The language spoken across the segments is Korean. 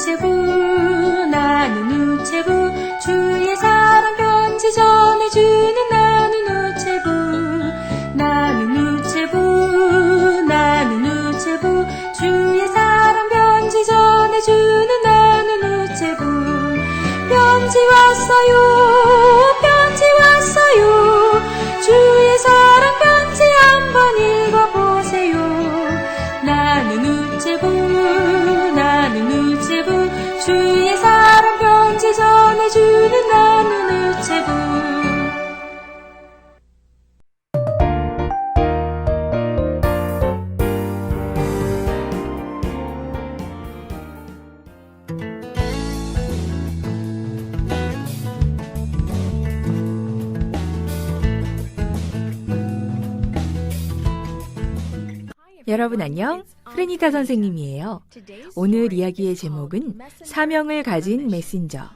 우체부 나는 우체부. 주의 사랑 편지 전해주는 나는 우체부. 나는 우체부 나는 우체부. 주의 사랑 편지 전해주는 나는 우체부. 편지 왔어요 편지 왔어요. 주의 사랑 편지 한번 읽어보세요. 나는 우체부 나는 우체부 주의 사랑 편지 전해주는 나는 우체부 여러분 안녕. 프레니타 선생님이에요. 오늘 이야기의 제목은 사명을 가진 메신저.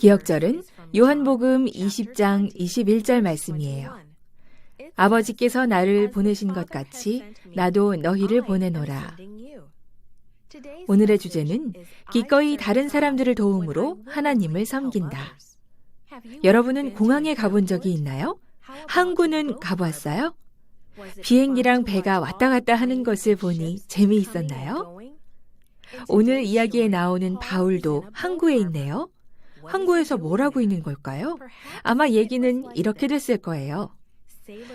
기억절은 요한복음 20장 21절 말씀이에요. 아버지께서 나를 보내신 것 같이 나도 너희를 보내노라. 오늘의 주제는 기꺼이 다른 사람들을 도움으로 하나님을 섬긴다. 여러분은 공항에 가본 적이 있나요? 항구는 가보았어요? 비행기랑 배가 왔다 갔다 하는 것을 보니 재미있었나요? 오늘 이야기에 나오는 바울도 항구에 있네요. 항구에서 뭘 하고 있는 걸까요? 아마 얘기는 이렇게 됐을 거예요.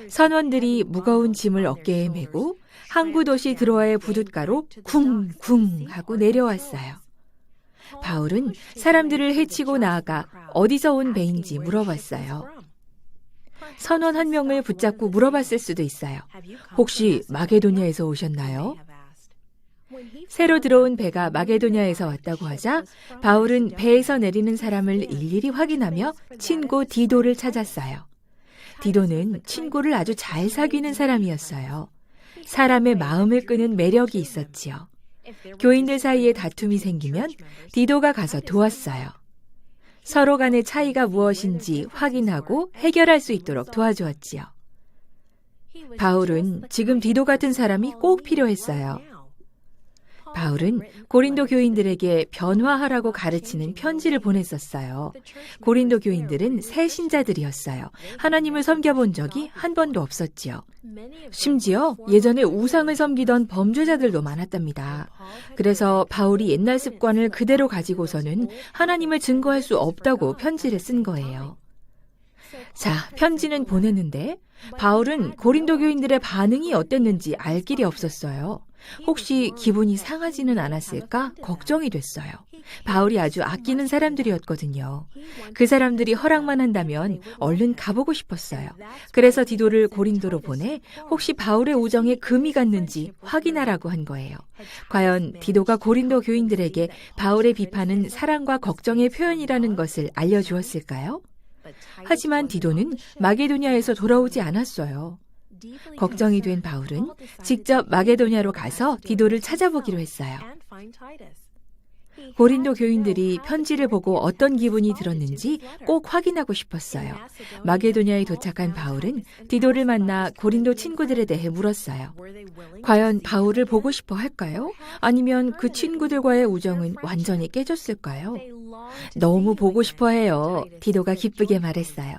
선원들이 무거운 짐을 어깨에 메고 항구 도시 드로아의 부둣가로 쿵쿵 하고 내려왔어요. 바울은 사람들을 해치고 나아가 어디서 온 배인지 물어봤어요. 선원 한 명을 붙잡고 물어봤을 수도 있어요. 혹시 마게도냐에서 오셨나요? 새로 들어온 배가 마게도냐에서 왔다고 하자 바울은 배에서 내리는 사람을 일일이 확인하며 친구 디도를 찾았어요. 디도는 친구를 아주 잘 사귀는 사람이었어요. 사람의 마음을 끄는 매력이 있었지요. 교인들 사이에 다툼이 생기면 디도가 가서 도왔어요. 서로 간의 차이가 무엇인지 확인하고 해결할 수 있도록 도와주었지요. 바울은 지금 디도 같은 사람이 꼭 필요했어요. 바울은 고린도 교인들에게 변화하라고 가르치는 편지를 보냈었어요. 고린도 교인들은 새 신자들이었어요. 하나님을 섬겨본 적이 한 번도 없었지요. 심지어 예전에 우상을 섬기던 범죄자들도 많았답니다. 그래서 바울이 옛날 습관을 그대로 가지고서는 하나님을 증거할 수 없다고 편지를 쓴 거예요. 자, 편지는 보냈는데 바울은 고린도 교인들의 반응이 어땠는지 알 길이 없었어요. 혹시 기분이 상하지는 않았을까 걱정이 됐어요. 바울이 아주 아끼는 사람들이었거든요. 그 사람들이 허락만 한다면 얼른 가보고 싶었어요. 그래서 디도를 고린도로 보내 혹시 바울의 우정에 금이 갔는지 확인하라고 한 거예요. 과연 디도가 고린도 교인들에게 바울의 비판은 사랑과 걱정의 표현이라는 것을 알려주었을까요? 하지만 디도는 마게도냐에서 돌아오지 않았어요. 걱정이 된 바울은 직접 마게도냐로 가서 디도를 찾아보기로 했어요. 고린도 교인들이 편지를 보고 어떤 기분이 들었는지 꼭 확인하고 싶었어요. 마게도냐에 도착한 바울은 디도를 만나 고린도 친구들에 대해 물었어요. 과연 바울을 보고 싶어 할까요? 아니면 그 친구들과의 우정은 완전히 깨졌을까요? 너무 보고 싶어 해요. 디도가 기쁘게 말했어요.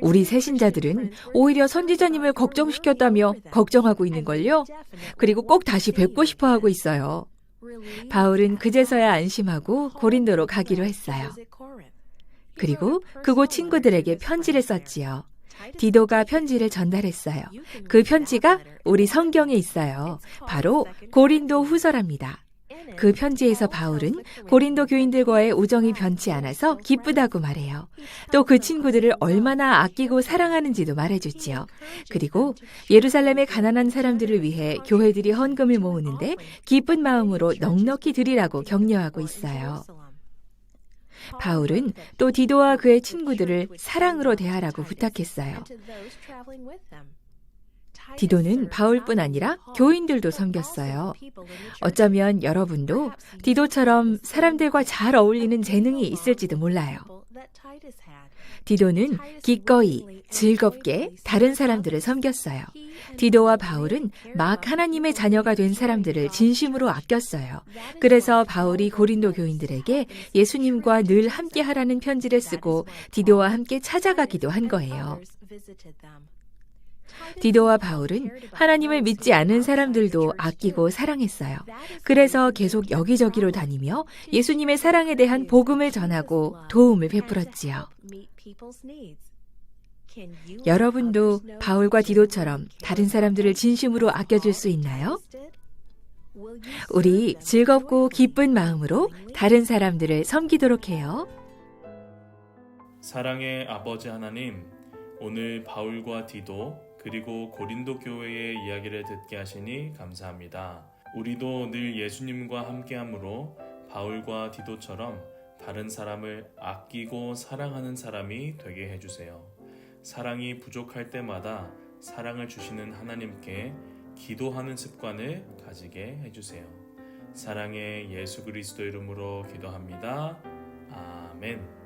우리 새신자들은 오히려 선지자님을 걱정시켰다며 걱정하고 있는걸요? 그리고 꼭 다시 뵙고 싶어 하고 있어요. 바울은 그제서야 안심하고 고린도로 가기로 했어요. 그리고 그곳 친구들에게 편지를 썼지요. 디도가 편지를 전달했어요. 그 편지가 우리 성경에 있어요. 바로 고린도 후서랍니다. 그 편지에서 바울은 고린도 교인들과의 우정이 변치 않아서 기쁘다고 말해요. 또 그 친구들을 얼마나 아끼고 사랑하는지도 말해주지요. 그리고 예루살렘의 가난한 사람들을 위해 교회들이 헌금을 모으는데 기쁜 마음으로 넉넉히 드리라고 격려하고 있어요. 바울은 또 디도와 그의 친구들을 사랑으로 대하라고 부탁했어요. 디도는 바울뿐 아니라 교인들도 섬겼어요. 어쩌면 여러분도 디도처럼 사람들과 잘 어울리는 재능이 있을지도 몰라요. 디도는 기꺼이 즐겁게 다른 사람들을 섬겼어요. 디도와 바울은 막 하나님의 자녀가 된 사람들을 진심으로 아꼈어요. 그래서 바울이 고린도 교인들에게 예수님과 늘 함께 하라는 편지를 쓰고 디도와 함께 찾아가기도 한 거예요. 디도와 바울은 하나님을 믿지 않은 사람들도 아끼고 사랑했어요. 그래서 계속 여기저기로 다니며 예수님의 사랑에 대한 복음을 전하고 도움을 베풀었지요. 여러분도 바울과 디도처럼 다른 사람들을 진심으로 아껴줄 수 있나요? 우리 즐겁고 기쁜 마음으로 다른 사람들을 섬기도록 해요. 사랑의 아버지 하나님, 오늘 바울과 디도 그리고 고린도 교회의 이야기를 듣게 하시니 감사합니다. 우리도 늘 예수님과 함께함으로 바울과 디도처럼 다른 사람을 아끼고 사랑하는 사람이 되게 해주세요. 사랑이 부족할 때마다 사랑을 주시는 하나님께 기도하는 습관을 가지게 해주세요. 사랑의 예수 그리스도 이름으로 기도합니다. 아멘.